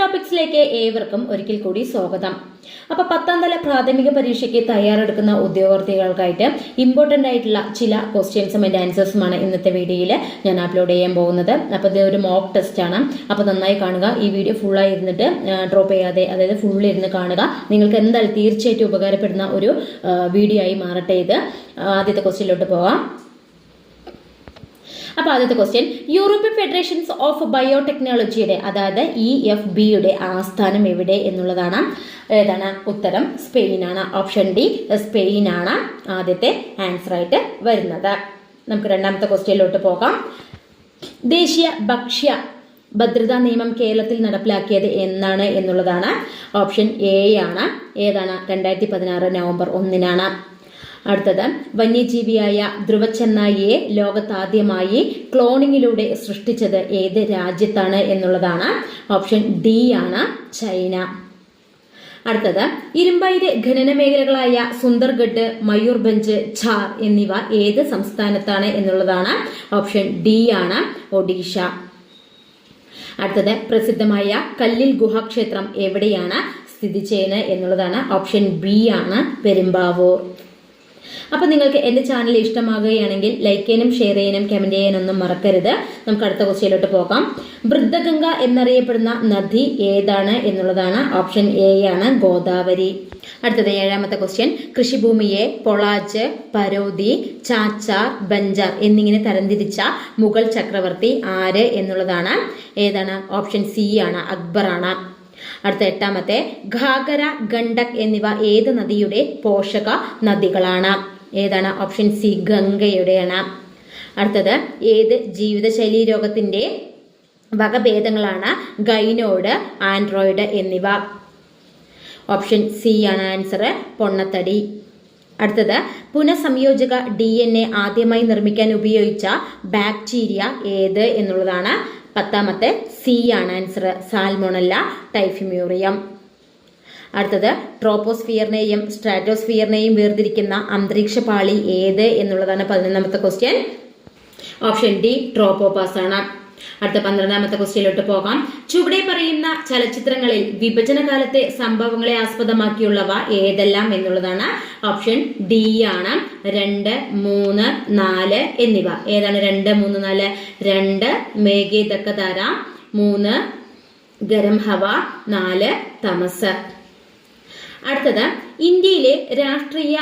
ടോപ്പിക്സിലേക്ക് ഏവർക്കും ഒരിക്കൽ കൂടി സ്വാഗതം. അപ്പൊ പത്താം തല പ്രാഥമിക പരീക്ഷയ്ക്ക് തയ്യാറെടുക്കുന്ന ഉദ്യോഗാർത്ഥികൾക്കായിട്ട് ഇമ്പോർട്ടന്റ് ആയിട്ടുള്ള ചില ക്വസ്റ്റ്യൻസും അതിന്റെ ആൻസേഴ്സുമാണ് ഇന്നത്തെ വീഡിയോയിൽ ഞാൻ അപ്ലോഡ് ചെയ്യാൻ പോകുന്നത്. അപ്പോൾ ഇത് ഒരു മോക്ക് ടെസ്റ്റ് ആണ്. അപ്പോൾ നന്നായി കാണുക. ഈ വീഡിയോ ഫുള്ളായി ഇരുന്നിട്ട് ഡ്രോപ്പ് ചെയ്യാതെ അതായത് ഫുൾ ഇരുന്ന് കാണുക. നിങ്ങൾക്ക് എന്തായാലും തീർച്ചയായിട്ടും ഉപകാരപ്പെടുന്ന ഒരു വീഡിയോ ആയി മാറട്ടെ ഇത്. ആദ്യത്തെ ക്വസ്റ്റ്യനിലോട്ട് പോവാം അപ്പോൾ ആദ്യത്തെ ക്വസ്റ്റ്യൻ യൂറോപ്യൻ ഫെഡറേഷൻസ് ഓഫ് ബയോടെക്നോളജിയുടെ അതായത് ഇ എഫ് ബിയുടെ ആസ്ഥാനം എവിടെ എന്നുള്ളതാണ്. ഏതാണ് ഉത്തരം? സ്പെയിനാണ് ഓപ്ഷൻ ഡി സ്പെയിനാണ് ആദ്യത്തെ ആൻസർ ആയിട്ട് വരുന്നത്. നമുക്ക് രണ്ടാമത്തെ ക്വസ്റ്റ്യനിലോട്ട് പോകാം. ദേശീയ ഭക്ഷ്യ ഭദ്രതാ നിയമം കേരളത്തിൽ നടപ്പിലാക്കിയത് എന്നാണ് എന്നുള്ളതാണ്. ഓപ്ഷൻ എ ആണ്. ഏതാണ്? രണ്ടായിരത്തി പതിനാറ് നവംബർ ഒന്നിനാണ്. അടുത്തത് വന്യജീവിയായ ധ്രുവച്ചെന്നായിയെ ലോകത്താദ്യമായി ക്ലോണിങ്ങിലൂടെ സൃഷ്ടിച്ചത് ഏത് രാജ്യത്താണ് എന്നുള്ളതാണ് ഓപ്ഷൻ ഡി ആണ് ചൈന. അടുത്തത് ഇരുമ്പയിര് ഖനന മേഖലകളായ സുന്ദർഗഡ് മയൂർഭഞ്ച് ഛാർ എന്നിവ ഏത് സംസ്ഥാനത്താണ് എന്നുള്ളതാണ് ഓപ്ഷൻ ഡി ആണ് ഒഡീഷ. അടുത്തത് പ്രസിദ്ധമായ കല്ലിൽ ഗുഹാക്ഷേത്രം എവിടെയാണ് സ്ഥിതി ചെയ്യുന്നത് എന്നുള്ളതാണ് ഓപ്ഷൻ ബി ആണ് പെരുമ്പാവൂർ. അപ്പൊ നിങ്ങൾക്ക് എന്റെ ചാനൽ ഇഷ്ടമാകുകയാണെങ്കിൽ ലൈക്ക് ചെയ്യാനും ഷെയർ ചെയ്യാനും കമന്റ് ചെയ്യാനൊന്നും മറക്കരുത്. നമുക്ക് അടുത്ത ക്വസ്റ്റ്യനിലോട്ട് പോകാം. വൃദ്ധഗംഗ എന്നറിയപ്പെടുന്ന നദി ഏതാണ് എന്നുള്ളതാണ് ഓപ്ഷൻ എ ആണ് ഗോദാവരി. അടുത്തത് ഏഴാമത്തെ ക്വസ്റ്റ്യൻ കൃഷിഭൂമിയെ പൊളാച്ച് പരോതി ചാച്ചാർ ബഞ്ചാർ എന്നിങ്ങനെ തരംതിരിച്ച മുഗൾ ചക്രവർത്തി ആര് എന്നുള്ളതാണ്. ഏതാണ്? ഓപ്ഷൻ സി ആണ് അക്ബറാണ്. അടുത്ത എട്ടാമത്തെ ഘാഗര ഗണ്ഡക് എന്നിവ ഏത് നദിയുടെ പോഷക നദികളാണ്? ഏതാണ്? ഓപ്ഷൻ സി ഗംഗയുടെയാണ്. അടുത്തത് ഏത് ജീവിതശൈലി രോഗത്തിന്റെ വകഭേദങ്ങളാണ്? ഗൈനോഡ് ആൻഡ്രോയിഡ് എന്നിവ. ഓപ്ഷൻ സി ആണ് ആൻസർ പൊണ്ണത്തടി. അടുത്തത് പുനഃസംയോജക ഡി എൻ എ ആദ്യമായി നിർമ്മിക്കാൻ ഉപയോഗിച്ച ബാക്ടീരിയ ഏത് എന്നുള്ളതാണ്? പത്താമത്തെ സി ആണ് ആൻസർ. സാൽമോണല്ല ടൈഫിമ്യൂറിയം. അടുത്തത് ട്രോപ്പോസ്ഫിയറിനെയും സ്ട്രാറ്റോസ്ഫിയറിനെയും വേർതിരിക്കുന്ന അന്തരീക്ഷ പാളി ഏത് എന്നുള്ളതാണ് പതിനൊന്നാമത്തെ ക്വസ്റ്റ്യൻ ഓപ്ഷൻ ഡി ട്രോപ്പോപാസ് ആണ് അടുത്ത പന്ത്രണ്ടാമത്തെ ക്വസ്റ്റ്യനിലോട്ട് പോകാം. ചുവടെ പറയുന്ന ചലച്ചിത്രങ്ങളിൽ വിഭജനകാലത്തെ സംഭവങ്ങളെ ആസ്പദമാക്കിയുള്ളവ ഏതെല്ലാം എന്നുള്ളതാണ് ഓപ്ഷൻ ഡി ആണ്. രണ്ട് മൂന്ന് നാല് എന്നിവ. ഏതാണ് രണ്ട് മൂന്ന് നാല്? രണ്ട് മേഘേ തക്കതാര മൂന്ന് ഗരം ഹവ. നാല് തമസ്. അടുത്തത് ഇന്ത്യയിലെ രാഷ്ട്രീയ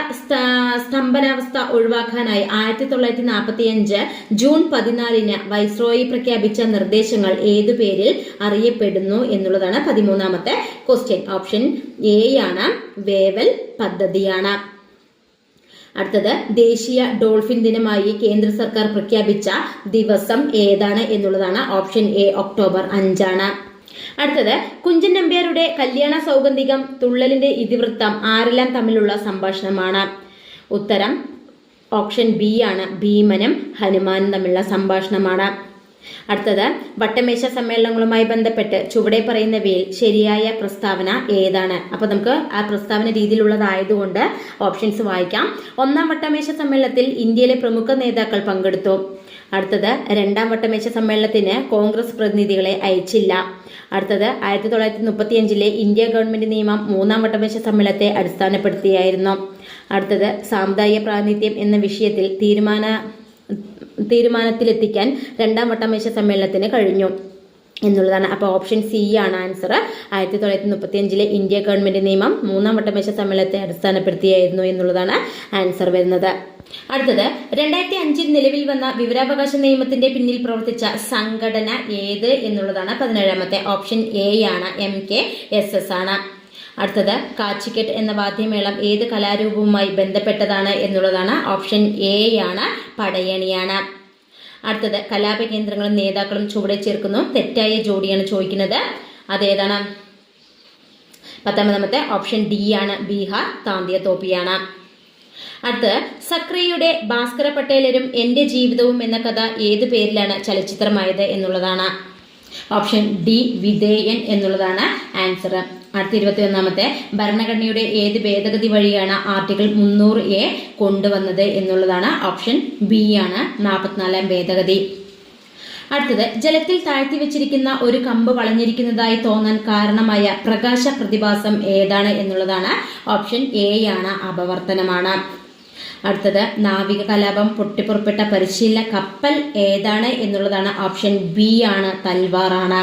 സ്തംഭനാവസ്ഥ ഒഴിവാക്കാനായി ആയിരത്തി തൊള്ളായിരത്തി നാൽപ്പത്തി അഞ്ച് ജൂൺ പതിനാലിന് വൈസ്രോയി പ്രഖ്യാപിച്ച നിർദ്ദേശങ്ങൾ ഏതു പേരിൽ അറിയപ്പെടുന്നു എന്നുള്ളതാണ് പതിമൂന്നാമത്തെ ക്വസ്റ്റ്യൻ ഓപ്ഷൻ എ ആണ് വേവൽ പദ്ധതിയാണ്. അടുത്തത് ദേശീയ ഡോൾഫിൻ ദിനമായി കേന്ദ്ര സർക്കാർ പ്രഖ്യാപിച്ച ദിവസം ഏതാണ് എന്നുള്ളതാണ്. ഓപ്ഷൻ എ ഒക്ടോബർ അഞ്ചാണ്. അടുത്തത് കുഞ്ചൻ നമ്പ്യാരുടെ കല്യാണ സൗഗന്ധികം തുള്ളലിന്റെ ഇതിവൃത്തം ആരെല്ലാം തമ്മിലുള്ള സംഭാഷണമാണ്. ഉത്തരം ഓപ്ഷൻ ബി ആണ്. ഭീമനും ഹനുമാനും തമ്മിലുള്ള സംഭാഷണമാണ്. അടുത്തത് വട്ടമേശ സമ്മേളനങ്ങളുമായി ബന്ധപ്പെട്ട് ചുവടെ പറയുന്നവയിൽ ശരിയായ പ്രസ്താവന ഏതാണ്? അപ്പൊ നമുക്ക് ആ പ്രസ്താവന രീതിയിലുള്ളതായതുകൊണ്ട് ഓപ്ഷൻസ് വായിക്കാം. ഒന്നാം വട്ടമേശ സമ്മേളനത്തിൽ ഇന്ത്യയിലെ പ്രമുഖ നേതാക്കൾ പങ്കെടുത്തു. അടുത്തത് രണ്ടാം വട്ടമേശ സമ്മേളനത്തിന് കോൺഗ്രസ് പ്രതിനിധികളെ അയച്ചില്ല. അടുത്തത് ആയിരത്തി തൊള്ളായിരത്തി മുപ്പത്തി അഞ്ചിലെ ഇന്ത്യ ഗവൺമെന്റ് നിയമം മൂന്നാം വട്ടമേശ സമ്മേളനത്തെ അടിസ്ഥാനപ്പെടുത്തിയായിരുന്നു. അടുത്തത് സാമുദായിക പ്രാതിനിധ്യം എന്ന വിഷയത്തിൽ തീരുമാന തീരുമാനത്തിലെത്തിക്കാൻ രണ്ടാം വട്ടമേശ സമ്മേളനത്തിന് കഴിഞ്ഞു എന്നുള്ളതാണ്. അപ്പോൾ ഓപ്ഷൻ സി ആണ് ആൻസർ ആയിരത്തി തൊള്ളായിരത്തി മുപ്പത്തി അഞ്ചിലെ ഇന്ത്യ ഗവൺമെന്റ് നിയമം മൂന്നാം വട്ടമേശ സമ്മേളനത്തെ അടിസ്ഥാനപ്പെടുത്തിയായിരുന്നു എന്നുള്ളതാണ് ആൻസർ വരുന്നത്. അടുത്തത് രണ്ടായിരത്തി അഞ്ചിൽ നിലവിൽ വന്ന വിവരാവകാശ നിയമത്തിന്റെ പിന്നിൽ പ്രവർത്തിച്ച സംഘടന ഏത് എന്നുള്ളതാണ് പതിനേഴാമത്തെ ഓപ്ഷൻ എ ആണ് എം കെ എസ് എസ് ആണ്. അടുത്തത് കാച്ചിക്കെട്ട് എന്ന വാദ്യമേളം ഏത് കലാരൂപവുമായി ബന്ധപ്പെട്ടതാണ് എന്നുള്ളതാണ് ഓപ്ഷൻ എ ആണ് പടയണിയാണ്. അടുത്തത് കലാപകേന്ദ്രങ്ങളും നേതാക്കളും ചുവടെ ചേർക്കുന്നു തെറ്റായ ജോഡിയാണ് ചോദിക്കുന്നത്. അതേതാണ് പത്തൊമ്പതാമത്തെ ഓപ്ഷൻ ഡി ആണ് ബീഹാർ താന്തിയ തോപ്പിയാണ്. അടുത്ത് സക്രിയയുടെ ഭാസ്കര പട്ടേലരും എന്റെ ജീവിതവും എന്ന കഥ ഏത് പേരിലാണ് ചലച്ചിത്രമായത് എന്നുള്ളതാണ്. ഓപ്ഷൻ ഡി വിധേയൻ എന്നുള്ളതാണ് ആൻസർ. അടുത്ത ഇരുപത്തി ഒന്നാമത്തെ ഭരണഘടനയുടെ ഏത് ഭേദഗതി വഴിയാണ് ആർട്ടിക്കിൾ മുന്നൂറ് എ കൊണ്ടുവന്നത് എന്നുള്ളതാണ് ഓപ്ഷൻ ബി ആണ് നാൽപ്പത്തിനാലാം ഭേദഗതി. അടുത്തത് ജലത്തിൽ താഴ്ത്തി വെച്ചിരിക്കുന്ന ഒരു കമ്പ് വളഞ്ഞിരിക്കുന്നതായി തോന്നാൻ കാരണമായ പ്രകാശ പ്രതിഭാസം ഏതാണ് എന്നുള്ളതാണ് ഓപ്ഷൻ എ ആണ് അപവർത്തനമാണ്. അടുത്തത് നാവിക കലാപം പൊട്ടിപ്പുറപ്പെട്ട പരിശീലന കപ്പൽ ഏതാണ് എന്നുള്ളതാണ് ഓപ്ഷൻ ബി ആണ് തൽവാറാണ്.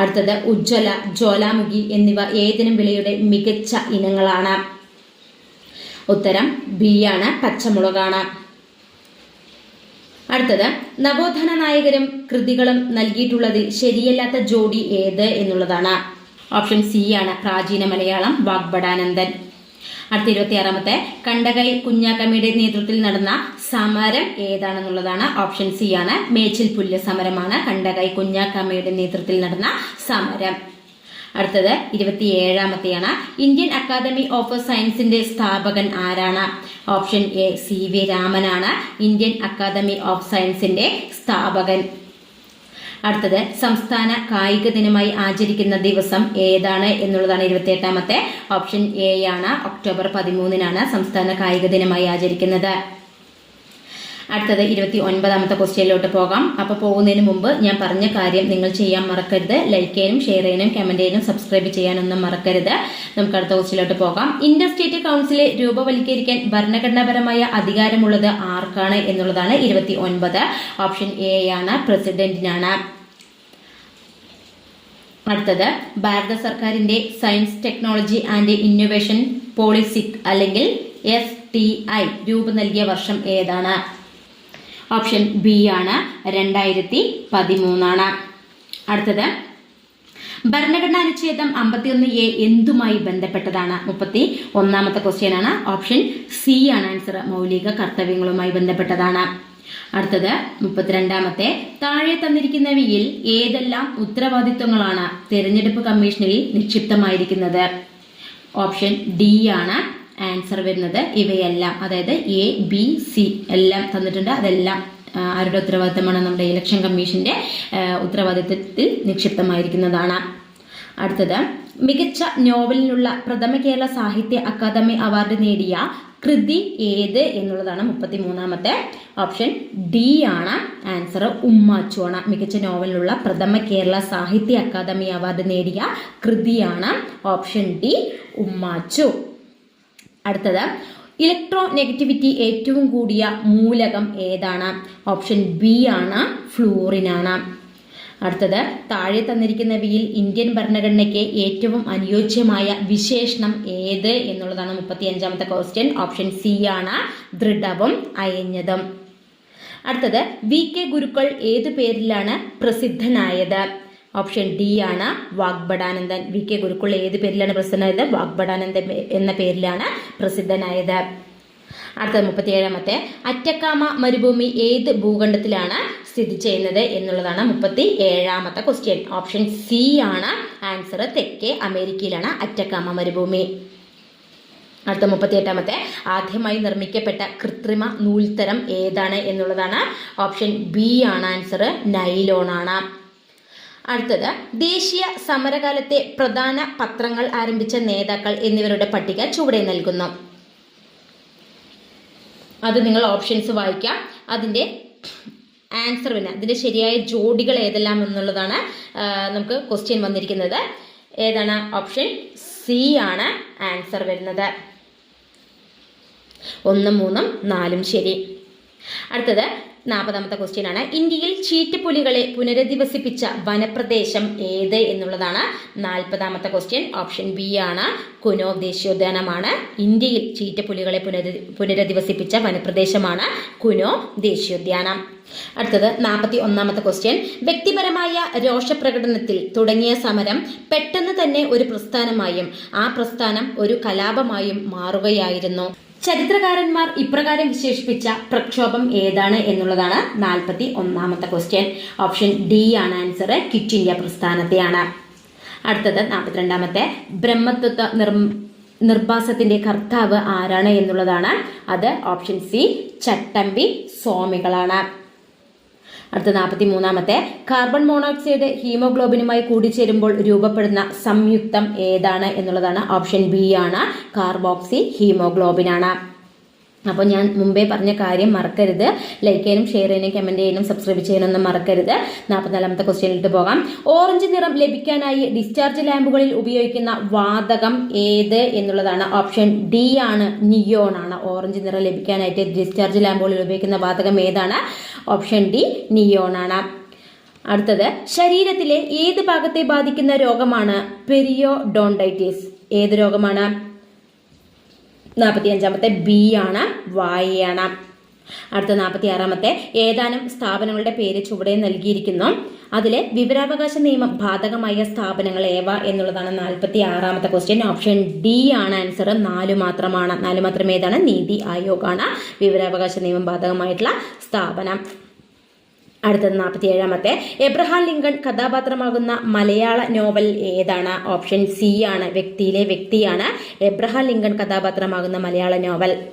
അടുത്തത് ഉജ്ജ്വല ജ്വാലാമുഖി എന്നിവ ഏതിനും വിളയുടെ മികച്ച ഇനങ്ങളാണ്. ഉത്തരം ബി ആണ് പച്ചമുളകാണ്. അടുത്തത് നവോത്ഥാന നായകരും കൃതികളും നൽകിയിട്ടുള്ളതിൽ ശരിയല്ലാത്ത ജോഡി ഏത് എന്നുള്ളതാണ്. ഓപ്ഷൻ സി ആണ് പ്രാചീന മലയാളം വാഗ്ബടാനന്ദൻ അടുത്ത ഇരുപത്തിയാറാമത്തെ കണ്ടകൈ കുഞ്ഞാക്കമ്മയുടെ നേതൃത്വത്തിൽ നടന്ന സമരം ഏതാണെന്നുള്ളതാണ്. ഓപ്ഷൻ സി ആണ് മേച്ചിൽ പുല്ല് സമരമാണ് കണ്ടകൈ കുഞ്ഞാക്കമ്മയുടെ നേതൃത്വത്തിൽ നടന്ന സമരം. അടുത്തത് ഇരുപത്തിയേഴാമത്തെയാണ്. ഇന്ത്യൻ അക്കാദമി ഓഫ് സയൻസിന്റെ സ്ഥാപകൻ ആരാണ്? ഓപ്ഷൻ എ സി വി രാമനാണ്. ഇന്ത്യൻ അക്കാദമി ഓഫ് സയൻസിന്റെ സ്ഥാപകൻ. അടുത്തത് സംസ്ഥാന കായിക ദിനമായി ആചരിക്കുന്ന ദിവസം ഏതാണ് എന്നുള്ളതാണ് ഇരുപത്തിയെട്ടാമത്തെ. ഓപ്ഷൻ എ ആണ് ഒക്ടോബർ പതിമൂന്നിനാണ് സംസ്ഥാന കായിക ദിനമായി ആചരിക്കുന്നത്. അടുത്തത് ഇരുപത്തി ഒൻപതാമത്തെ ക്വസ്റ്റ്യനിലോട്ട് പോകാം. അപ്പോൾ പോകുന്നതിന് മുമ്പ് ഞാൻ പറഞ്ഞ കാര്യം നിങ്ങൾ ചെയ്യാൻ മറക്കരുത്. ലൈക്ക് ചെയ്യാനും ഷെയർ ചെയ്യാനും കമന്റ് ചെയ്യാനും സബ്സ്ക്രൈബ് ചെയ്യാനൊന്നും മറക്കരുത്. നമുക്ക് അടുത്ത ക്വസ്റ്റ്യനിലോട്ട് പോകാം. ഇന്റർ സ്റ്റേറ്റ് കൗൺസിലെ രൂപവൽക്കരിക്കാൻ ഭരണഘടനാപരമായ അധികാരമുള്ളത് ആർക്കാണ് എന്നുള്ളതാണ് ഇരുപത്തി ഒൻപത് ഓപ്ഷൻ എ ആണ് പ്രസിഡന്റിനാണ്. അടുത്തത് ഭാരത സർക്കാരിന്റെ science technology and innovation policy അല്ലെങ്കിൽ എസ് ടി ഐ രൂപം നൽകിയ വർഷം ഏതാണ്? ഓപ്ഷൻ ബി ആണ് രണ്ടായിരത്തി പതിമൂന്നാണ്. അടുത്തത്. ഭരണഘടനാ അനുച്ഛേദം അമ്പത്തിയൊന്ന് എ എന്തുമായി ബന്ധപ്പെട്ടതാണ്? മുപ്പത്തി ഒന്നാമത്തെ ക്വസ്റ്റ്യൻ ആണ്. ഓപ്ഷൻ സി ആണ് ആൻസർ. മൗലിക കർത്തവ്യങ്ങളുമായി ബന്ധപ്പെട്ടതാണ്. അടുത്തത്. മുപ്പത്തിരണ്ടാമത്തെ. താഴെ തന്നിരിക്കുന്നവയിൽ ഏതെല്ലാം ഉത്തരവാദിത്വങ്ങളാണ് തെരഞ്ഞെടുപ്പ് കമ്മീഷനിൽ നിക്ഷിപ്തമായിരിക്കുന്നത്? ഓപ്ഷൻ ഡി ആണ്. ആൻസർ വരുന്നത് ഇവയെല്ലാം. അതായത് എ ബി സി എല്ലാം തന്നിട്ടുണ്ട്. അതെല്ലാം ആരുടെ ഉത്തരവാദിത്തമാണ്? നമ്മുടെ ഇലക്ഷൻ കമ്മീഷന്റെ ഉത്തരവാദിത്തത്തിൽ നിക്ഷിപ്തമായിരിക്കുന്നതാണ്. അടുത്തത് മികച്ച നോവലിനുള്ള പ്രഥമ കേരള സാഹിത്യ അക്കാദമി അവാർഡ് നേടിയ കൃതി ഏത് എന്നുള്ളതാണ് മുപ്പത്തി മൂന്നാമത്തെ ഓപ്ഷൻ. ഡി ആണ് ആൻസർ. ഉമ്മാച്ചു ആണ് മികച്ച നോവലിനുള്ള പ്രഥമ കേരള സാഹിത്യ അക്കാദമി അവാർഡ് നേടിയ കൃതിയാണ് ഓപ്ഷൻ ഡി ഉമ്മാച്ചു. അടുത്തത്. ഇലക്ട്രോ നെഗറ്റിവിറ്റി ഏറ്റവും കൂടിയ മൂലകം ഏതാണ്? ഓപ്ഷൻ ബി ആണ് ഫ്ലൂറിനാണ്. അടുത്തത്. താഴെ തന്നിരിക്കുന്നവയിൽ ഇന്ത്യൻ ഭരണഘടനയ്ക്ക് ഏറ്റവും അനുയോജ്യമായ വിശേഷണം ഏത് എന്നുള്ളതാണ് മുപ്പത്തി അഞ്ചാമത്തെ ക്വസ്റ്റ്യൻ ഓപ്ഷൻ സി ആണ് ദൃഢവും അയഞ്ഞതും. അടുത്തത്. വി കെ ഗുരുക്കൾ ഏതു പേരിലാണ് പ്രസിദ്ധനായത്? ഓപ്ഷൻ ഡി ആണ് വാഗ്ബടാനന്ദൻ വി കെ ഗുരുക്കുള്ള ഏത് പേരിലാണ് പ്രസിദ്ധനായത്? വാഗ്ബടാനന്ദൻ എന്ന പേരിലാണ് പ്രസിദ്ധനായത്. അടുത്തത് മുപ്പത്തിയേഴാമത്തെ. അറ്റക്കാമ മരുഭൂമി ഏത് ഭൂഖണ്ഡത്തിലാണ് സ്ഥിതി ചെയ്യുന്നത് എന്നുള്ളതാണ് മുപ്പത്തി ഏഴാമത്തെ ക്വസ്റ്റ്യൻ ഓപ്ഷൻ സി ആണ്. ആൻസർ തെക്കേ അമേരിക്കയിലാണ് അറ്റക്കാമ മരുഭൂമി. അടുത്ത മുപ്പത്തിയെട്ടാമത്തെ. ആദ്യമായി നിർമ്മിക്കപ്പെട്ട കൃത്രിമ നൂൽത്തരം ഏതാണ് എന്നുള്ളതാണ് ഓപ്ഷൻ ബി ആണ്. ആൻസർ നൈലോൺ ആണ് അടുത്തത് ദേശീയ സമരകാലത്തെ പ്രധാന പത്രങ്ങൾ ആരംഭിച്ച നേതാക്കൾ എന്നിവരുടെ പട്ടിക ചുവടെ നൽകുന്നു. അത് നിങ്ങൾ ഓപ്ഷൻസ് വായിക്കാം. അതിന്റെ ആൻസർ പിന്നെ അതിന്റെ ശരിയായ ജോഡികൾ ഏതെല്ലാം എന്നുള്ളതാണ് നമുക്ക് ക്വസ്റ്റ്യൻ വന്നിരിക്കുന്നത്. ഏതാണ് ഓപ്ഷൻ? സി ആണ് ആൻസർ വരുന്നത്. ഒന്നും മൂന്നും നാലും ശരി. അടുത്തത് നാൽപ്പതാമത്തെ ക്വസ്റ്റ്യൻ ആണ് ഇന്ത്യയിൽ ചീറ്റപ്പുലികളെ പുനരധിവസിപ്പിച്ച വനപ്രദേശം ഏത് എന്നുള്ളതാണ് നാൽപ്പതാമത്തെ ക്വസ്റ്റ്യൻ. ഓപ്ഷൻ ബി ആണ് കുനോ ദേശീയോദ്യാനമാണ് ഇന്ത്യയിൽ ചീറ്റപ്പുലികളെ പുനര പുനരധിവസിപ്പിച്ച വനപ്രദേശമാണ് കുനോ ദേശീയോദ്യാനം അടുത്തത് നാൽപ്പത്തി ഒന്നാമത്തെ ക്വസ്റ്റ്യൻ. വ്യക്തിപരമായ രോഷപ്രകടനത്തിൽ തുടങ്ങിയ സമരം പെട്ടെന്ന് തന്നെ ഒരു പ്രസ്ഥാനമായും ആ പ്രസ്ഥാനം ഒരു കലാപമായും മാറുകയായിരുന്നു. ചരിത്രകാരന്മാർ ഇപ്രകാരം വിശേഷിപ്പിച്ച പ്രക്ഷോഭം ഏതാണ് എന്നുള്ളതാണ് നാൽപ്പത്തി ഒന്നാമത്തെ ക്വസ്റ്റ്യൻ ഓപ്ഷൻ ഡി ആണ് ആൻസർ ക്വിറ്റ് ഇന്ത്യ പ്രസ്ഥാനത്തെയാണ്. അടുത്തത് നാൽപ്പത്തിരണ്ടാമത്തെ. ബ്രഹ്മത്വത്വ നിർ നിർഭാസത്തിന്റെ കർത്താവ് ആരാണ് എന്നുള്ളതാണ്. അത് ഓപ്ഷൻ സി ചട്ടമ്പി സ്വാമികളാണ്. അടുത്ത നാൽപ്പത്തി മൂന്നാമത്തെ കാർബൺ മോണോക്സൈഡ് ഹീമോഗ്ലോബിനുമായി കൂടിച്ചേരുമ്പോൾ രൂപപ്പെടുന്ന സംയുക്തം ഏതാണ് എന്നുള്ളതാണ് ഓപ്ഷൻ ബി ആണ്. കാർബോക്സി ഹീമോഗ്ലോബിനാണ്. അപ്പോൾ ഞാൻ മുമ്പേ പറഞ്ഞ കാര്യം മറക്കരുത്. ലൈക്ക് ചെയ്യാനും ഷെയർ ചെയ്യാനും കമന്റ് ചെയ്യാനും സബ്സ്ക്രൈബ് ചെയ്യാനൊന്നും മറക്കരുത്. നാൽപ്പത്തിനാലാമത്തെ ക്വസ്റ്റ്യനിലിട്ട് പോകാം. ഓറഞ്ച് നിറം ലഭിക്കാനായി ഡിസ്ചാർജ് ലാമ്പുകളിൽ ഉപയോഗിക്കുന്ന വാതകം ഏത് എന്നുള്ളതാണ് ഓപ്ഷൻ ഡി ആണ്. നിയോൺ ആണ്. ഓറഞ്ച് നിറം ലഭിക്കാനായിട്ട് ഡിസ്ചാർജ് ലാമ്പുകളിൽ ഉപയോഗിക്കുന്ന വാതകം ഏതാണ്? ഓപ്ഷൻ ഡി നിയോൺ ആണ്. അടുത്തത് ശരീരത്തിലെ ഏത് ഭാഗത്തെ ബാധിക്കുന്ന രോഗമാണ്? പെരിയോഡോണ്ടൈറ്റിസ് ഏത് രോഗമാണ്? നാൽപ്പത്തി അഞ്ചാമത്തെ ബി ആണ്. വായണം അടുത്ത നാൽപ്പത്തി ആറാമത്തെ ഏതാനും സ്ഥാപനങ്ങളുടെ പേര് ചുവടെ നൽകിയിരിക്കുന്നു. അതിൽ വിവരാവകാശ നിയമം ബാധകമായ സ്ഥാപനങ്ങൾ ഏവ എന്നുള്ളതാണ് നാൽപ്പത്തി ആറാമത്തെ ക്വസ്റ്റ്യൻ ഓപ്ഷൻ ഡി ആണ് ആൻസർ നാല് മാത്രമാണ്. നാല് മാത്രം ഏതാണ്? നീതി ആയോഗാണ് വിവരാവകാശ നിയമം ബാധകമായിട്ടുള്ള സ്ഥാപനം. അടുത്തത് നാൽപ്പത്തി ഏഴാമത്തെ എബ്രഹാം ലിങ്കൺ കഥാപാത്രമാകുന്ന മലയാള നോവൽ ഏതാണ്? ഓപ്ഷൻ സി ആണ്. വ്യക്തിയിലെ വ്യക്തിയാണ് എബ്രഹാം ലിങ്കൺ കഥാപാത്രമാകുന്ന മലയാള നോവൽ.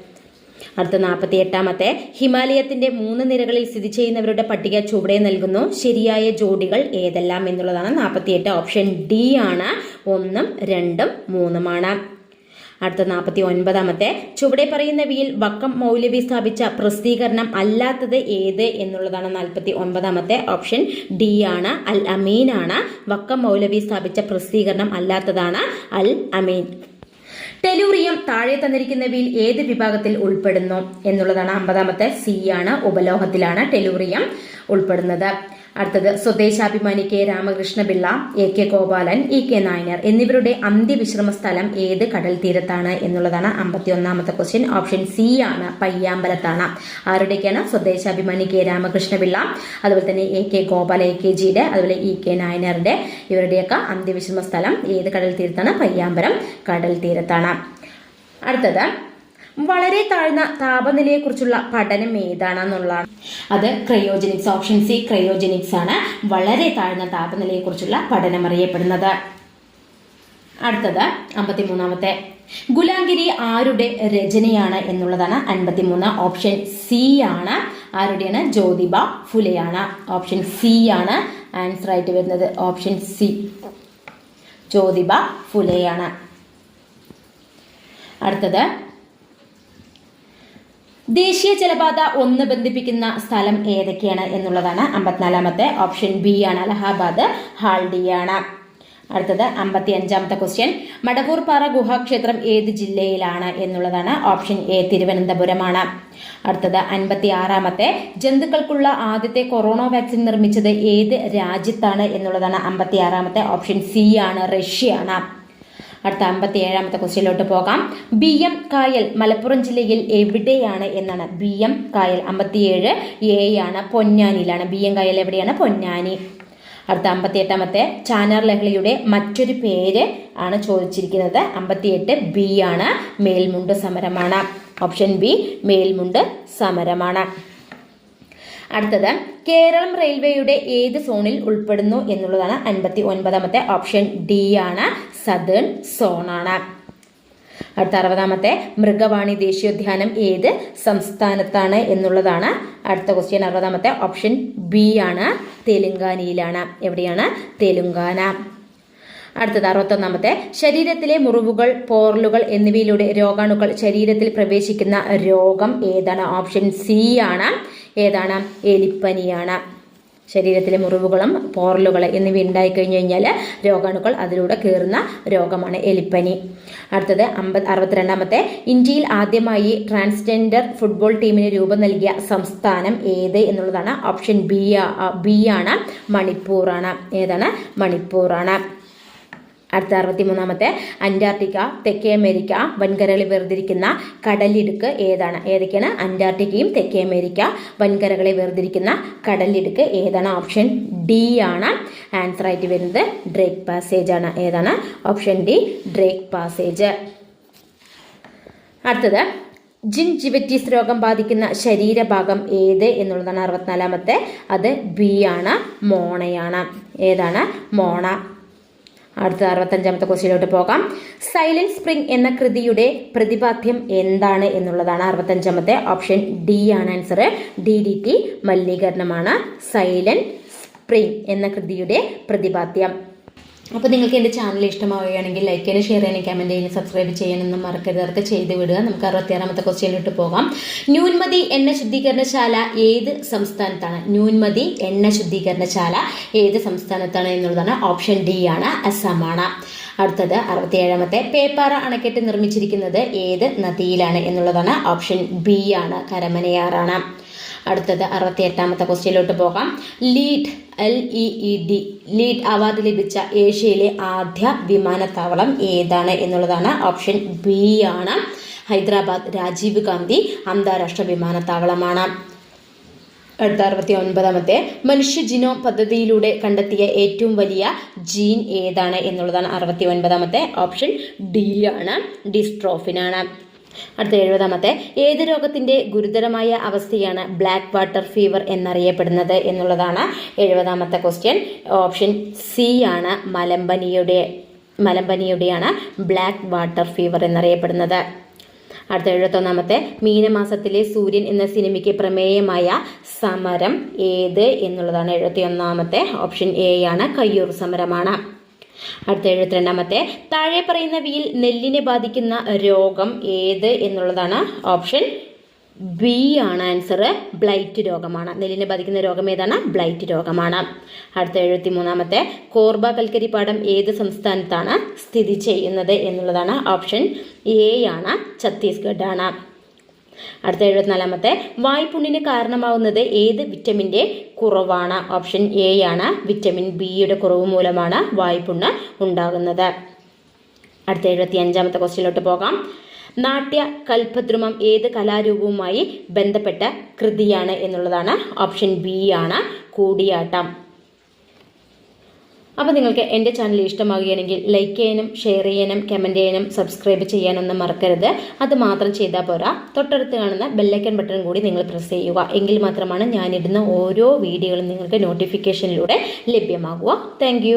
അടുത്ത നാൽപ്പത്തി എട്ടാമത്തെ ഹിമാലയത്തിന്റെ മൂന്ന് നിരകളിൽ സ്ഥിതി ചെയ്യുന്നവരുടെ പട്ടിക ചുവടെ നൽകുന്നു. ശരിയായ ജോഡികൾ ഏതെല്ലാം എന്നുള്ളതാണ് നാൽപ്പത്തിയെട്ട് ഓപ്ഷൻ ഡി ആണ്. ഒന്നും രണ്ടും മൂന്നുമാണ്. അടുത്ത നാൽപ്പത്തി ഒൻപതാമത്തെ ചുവടെ പറയുന്നവയിൽ വക്കം മൗലവി സ്ഥാപിച്ച പ്രസിദ്ധീകരണം അല്ലാത്തത് ഏത് എന്നുള്ളതാണ് നാൽപ്പത്തി ഒൻപതാമത്തെ ഓപ്ഷൻ. ഡി ആണ് അൽ അമീൻ ആണ്. വക്കം മൗലവി സ്ഥാപിച്ച പ്രസിദ്ധീകരണം അല്ലാത്തതാണ് അൽ അമീൻ. ടെലൂറിയം താഴെ തന്നിരിക്കുന്നവയിൽ ഏത് വിഭാഗത്തിൽ ഉൾപ്പെടുന്നു എന്നുള്ളതാണ് അമ്പതാമത്തെ സി ആണ് ഉപലോഹത്തിലാണ് ടെലൂറിയം ഉൾപ്പെടുന്നത്. അടുത്തത് Swadeshabhimani K Ramakrishna Pillai A K Gopalan E K Nayanar എന്നിവരുടെ അന്ത്യവിശ്രമ സ്ഥലം ഏത് കടൽ തീരത്താണ് എന്നുള്ളതാണ് അമ്പത്തി ഒന്നാമത്തെ ക്വസ്റ്റ്യൻ ഓപ്ഷൻ സി ആണ് പയ്യാമ്പലത്താണ്. ആരുടെയൊക്കെയാണ് സ്വദേശാഭിമാനി കെ രാമകൃഷ്ണപിള്ള അതുപോലെ തന്നെ A K Gopala A K ജിയുടെ അതുപോലെ ഇ കെ നായനാറിന്റെ ഇവരുടെയൊക്കെ അന്ത്യവിശ്രമ സ്ഥലം ഏത് കടൽ തീരത്താണ് പയ്യാമ്പലം കടൽ തീരത്താണ് അടുത്തത് വളരെ താഴ്ന്ന താപനിലയെക്കുറിച്ചുള്ള പഠനം ഏതാണെന്നുള്ളതാണ്. അത് ക്രയോജനിക്സ് ഓപ്ഷൻ സി ക്രയോജനിക്സ് ആണ്. വളരെ താഴ്ന്ന താപനിലയെക്കുറിച്ചുള്ള പഠനം അറിയപ്പെടുന്നത്. അടുത്തത് അമ്പത്തിമൂന്നാമത്തെ. ഗുലാംഗിരി ആരുടെ രചനയാണ് എന്നുള്ളതാണ് അൻപത്തിമൂന്ന്. ഓപ്ഷൻ സി ആണ്. ആരുടെയാണ്? ജ്യോതിബ ഫുലെയാണ്. ഓപ്ഷൻ സി ആണ്. ആൻസർ ആയിട്ട് വരുന്നത് ഓപ്ഷൻ സി ജ്യോതിബ ഫുലെയാണ്. അടുത്തത് ദേശീയ ജലപാത ഒന്ന് ബന്ധിപ്പിക്കുന്ന സ്ഥലം ഏതൊക്കെയാണ് എന്നുള്ളതാണ് അമ്പത്തിനാലാമത്തെ ഓപ്ഷൻ ബി ആണ് അലഹാബാദ് ഹാൾഡിയാണ് അടുത്തത് അമ്പത്തി അഞ്ചാമത്തെ ക്വസ്റ്റ്യൻ മടവൂർപ്പാറ ഗുഹാക്ഷേത്രം ഏത് ജില്ലയിലാണ് എന്നുള്ളതാണ് ഓപ്ഷൻ എ തിരുവനന്തപുരമാണ്. അടുത്തത് അൻപത്തി ആറാമത്തെ ജന്തുക്കൾക്കുള്ള ആദ്യത്തെ കൊറോണ വാക്സിൻ നിർമ്മിച്ചത് ഏത് രാജ്യത്താണ് എന്നുള്ളതാണ് അമ്പത്തി ആറാമത്തെ ഓപ്ഷൻ സി ആണ് റഷ്യയാണ് അടുത്ത അമ്പത്തി ഏഴാമത്തെ ക്വസ്റ്റ്യനിലോട്ട് പോകാം. ബി എം കായൽ മലപ്പുറം ജില്ലയിൽ എവിടെയാണ് എന്നാണ്. ബി എം കായൽ അമ്പത്തിയേഴ് എ ആണ് പൊന്നാനിയിലാണ്. ബി എം കായൽ എവിടെയാണ്? പൊന്നാനി. അടുത്ത അമ്പത്തി എട്ടാമത്തെ ചാനർ ലഹളയുടെ മറ്റൊരു പേര് ആണ് ചോദിച്ചിരിക്കുന്നത്. അമ്പത്തിയെട്ട് ബി ആണ്. മേൽമുണ്ട് സമരമാണ്. ഓപ്ഷൻ ബി മേൽമുണ്ട് സമരമാണ്. അടുത്തത് കേരളം റെയിൽവേയുടെ ഏത് സോണിൽ ഉൾപ്പെടുന്നു എന്നുള്ളതാണ് അൻപത്തി ഒൻപതാമത്തെ ഓപ്ഷൻ ഡി ആണ്. സദേൺ സോണാണ്. അടുത്ത അറുപതാമത്തെ മൃഗവാണി ദേശീയോദ്യാനം ഏത് സംസ്ഥാനത്താണ് എന്നുള്ളതാണ് അടുത്ത ക്വസ്റ്റ്യൻ അറുപതാമത്തെ ഓപ്ഷൻ ബി ആണ്. തെലുങ്കാനയിലാണ്. എവിടെയാണ്? തെലുങ്കാന. അടുത്തത് അറുപത്തൊന്നാമത്തെ ശരീരത്തിലെ മുറിവുകൾ പോറലുകൾ എന്നിവയിലൂടെ രോഗാണുക്കൾ ശരീരത്തിൽ പ്രവേശിക്കുന്ന രോഗം ഏതാണ്? ഓപ്ഷൻ സി ആണ്. ഏതാണ്? എലിപ്പനിയാണ്. ശരീരത്തിലെ മുറിവുകളും പോറലുകൾ എന്നിവ ഉണ്ടായിക്കഴിഞ്ഞു കഴിഞ്ഞാൽ രോഗാണുക്കൾ അതിലൂടെ കയറുന്ന രോഗമാണ് എലിപ്പനി. അടുത്തത് അമ്പത് അറുപത്തിരണ്ടാമത്തെ. ഇന്ത്യയിൽ ആദ്യമായി ട്രാൻസ്ജെൻഡർ ഫുട്ബോൾ ടീമിന് രൂപം നൽകിയ സംസ്ഥാനം ഏത് എന്നുള്ളതാണ് ഓപ്ഷൻ ബി ബി ആണ് മണിപ്പൂറാണ്. ഏതാണ്? മണിപ്പൂറാണ്. അടുത്ത അറുപത്തിമൂന്നാമത്തെ അന്റാർട്ടിക്ക തെക്കേ അമേരിക്ക വൻകരകളിൽ വേർതിരിക്കുന്ന കടലിടുക്ക് ഏതാണ്? ഏതൊക്കെയാണ്? അന്റാർട്ടിക്കയും തെക്കേ അമേരിക്ക വൻകരകളെ വേർതിരിക്കുന്ന കടലിടുക്ക് ഏതാണ്? ഓപ്ഷൻ ഡി ആണ്. ആൻസർ ആയിട്ട് വരുന്നത് ഡ്രേക്ക് പാസേജ് ആണ്. ഏതാണ്? Option D Drake passage. അടുത്തത് ജിൻജിവറ്റിസ് രോഗം ബാധിക്കുന്ന ശരീരഭാഗം ഏത് എന്നുള്ളതാണ് അറുപത്തിനാലാമത്തെ. അത് ബി ആണ്. മോണയാണ്. ഏതാണ്? മോണ. അടുത്ത അറുപത്തഞ്ചാമത്തെ ക്വസ്റ്റ്യനിലോട്ട് പോകാം. സൈലന്റ് സ്പ്രിംഗ് എന്ന കൃതിയുടെ പ്രതിപാദ്യം എന്താണ് എന്നുള്ളതാണ് അറുപത്തഞ്ചാമത്തെ ഓപ്ഷൻ ഡി ആണ് ആൻസർ. ഡി ഡി ടി മലിനീകരണമാണ്. സൈലന്റ് സ്പ്രിംഗ് എന്ന കൃതിയുടെ പ്രതിപാദ്യം. അപ്പോൾ നിങ്ങൾക്ക് എന്റെ ചാനൽ ഇഷ്ടമാവുകയാണെങ്കിൽ ലൈക്ക് ചെയ്യാനും ഷെയർ ചെയ്യാനും കമന്റ് ചെയ്യാനും സബ്സ്ക്രൈബ് ചെയ്യാനൊന്നും മറക്കരുത്. അതൊക്കെ ചെയ്ത് വിടുക. നമുക്ക് അറുപത്തിയാറാമത്തെ ക്വസ്റ്റ്യനിലോട്ട് പോകാം. ന്യൂൻമതി എണ്ണ ശുദ്ധീകരണശാല ഏത് സംസ്ഥാനത്താണ്? ന്യൂൻമതി എണ്ണ ശുദ്ധീകരണശാല ഏത് സംസ്ഥാനത്താണ് എന്നുള്ളതാണ് ഓപ്ഷൻ ഡി ആണ് അസമാണ് അടുത്തത് അറുപത്തിയേഴാമത്തെ. പേപ്പാറ അണക്കെട്ട് നിർമ്മിച്ചിരിക്കുന്നത് ഏത് നദിയിലാണ് എന്നുള്ളതാണ് ഓപ്ഷൻ ബി ആണ് കരമനയാറാണ്. അടുത്തത് അറുപത്തി എട്ടാമത്തെ ക്വസ്റ്റ്യനിലോട്ട് പോകാം. Lead L E E D lead award ലഭിച്ച ഏഷ്യയിലെ ആദ്യ വിമാനത്താവളം ഏതാണ് എന്നുള്ളതാണ് ഓപ്ഷൻ ബി ആണ്. ഹൈദരാബാദ് രാജീവ് ഗാന്ധി അന്താരാഷ്ട്ര വിമാനത്താവളമാണ്. അടുത്ത അറുപത്തി ഒൻപതാമത്തെ മനുഷ്യ ജിനോം പദ്ധതിയിലൂടെ കണ്ടെത്തിയ ഏറ്റവും വലിയ ജീൻ ഏതാണ് എന്നുള്ളതാണ് അറുപത്തി ഒൻപതാമത്തെ ഓപ്ഷൻ ഡി ആണ്. ഡിസ്ട്രോഫിനാണ്. അടുത്ത എഴുപതാമത്തെ ഏത് രോഗത്തിന്റെ ഗുരുതരമായ അവസ്ഥയാണ് ബ്ലാക്ക് വാട്ടർ ഫീവർ എന്നറിയപ്പെടുന്നത് എന്നുള്ളതാണ് എഴുപതാമത്തെ ക്വസ്റ്റ്യൻ. ഓപ്ഷൻ സി ആണ് മലമ്പനിയുടെ മലമ്പനിയുടെയാണ് ബ്ലാക്ക് വാട്ടർ ഫീവർ എന്നറിയപ്പെടുന്നത്. അടുത്ത എഴുപത്തൊന്നാമത്തെ മീനമാസത്തിലെ സൂര്യൻ എന്ന സിനിമയ്ക്ക് പ്രമേയമായ സമരം ഏത് എന്നുള്ളതാണ് എഴുപത്തി ഒന്നാമത്തെ ഓപ്ഷൻ എ ആണ് കയ്യൂർ സമരമാണ്. അടുത്ത എഴുപത്തിരണ്ടാമത്തെ. താഴെ പറയുന്ന പറയുന്നവയിൽ നെല്ലിനെ ബാധിക്കുന്ന രോഗം ഏത് എന്നുള്ളതാണ് ഓപ്ഷൻ ബി ആണ് ആൻസർ. ബ്ലൈറ്റ് രോഗമാണ്. നെല്ലിനെ ബാധിക്കുന്ന രോഗം ഏതാണ്? ബ്ലൈറ്റ് രോഗമാണ്. അടുത്ത എഴുപത്തി മൂന്നാമത്തെ കോർബ കൽക്കരി പാടം ഏത് സംസ്ഥാനത്താണ് സ്ഥിതി ചെയ്യുന്നത് എന്നുള്ളതാണ് ഓപ്ഷൻ എ ആണ്. ഛത്തീസ്ഗഡ് ആണ് അടുത്ത എഴുപത്തിനാലാമത്തെ വായ്പുണ്ണിന് കാരണമാവുന്നത് ഏത് വിറ്റമിന്റെ കുറവാണ്? ഓപ്ഷൻ എ ആണ്. വിറ്റമിൻ ബിയുടെ കുറവ് മൂലമാണ് വായ്പുണ്ണ് ഉണ്ടാകുന്നത്. അടുത്ത എഴുപത്തി അഞ്ചാമത്തെ ക്വസ്റ്റ്യനിലോട്ട് പോകാം. നാട്യ കൽപദ്രുമം ഏത് കലാരൂപവുമായി ബന്ധപ്പെട്ട കൃതിയാണ് എന്നുള്ളതാണ്. ഓപ്ഷൻ ബി ആണ്. കൂടിയാട്ടം. അപ്പോൾ നിങ്ങൾക്ക് എന്റെ ചാനൽ ഇഷ്ടമാകുകയാണെങ്കിൽ ലൈക്ക് ചെയ്യാനും ഷെയർ ചെയ്യാനും കമന്റ് ചെയ്യാനും സബ്സ്ക്രൈബ് ചെയ്യാനൊന്നും മറക്കരുത്. അത് മാത്രം ചെയ്താൽ പോരാ. തൊട്ടടുത്ത് കാണുന്ന ബെല്ലൈക്കൺ ബട്ടൺ കൂടി നിങ്ങൾ പ്രസ് ചെയ്യുക. എങ്കിൽ മാത്രമാണ് ഞാനിടുന്ന ഓരോ വീഡിയോകളും നിങ്ങൾക്ക് നോട്ടിഫിക്കേഷനിലൂടെ ലഭ്യമാകുക. താങ്ക്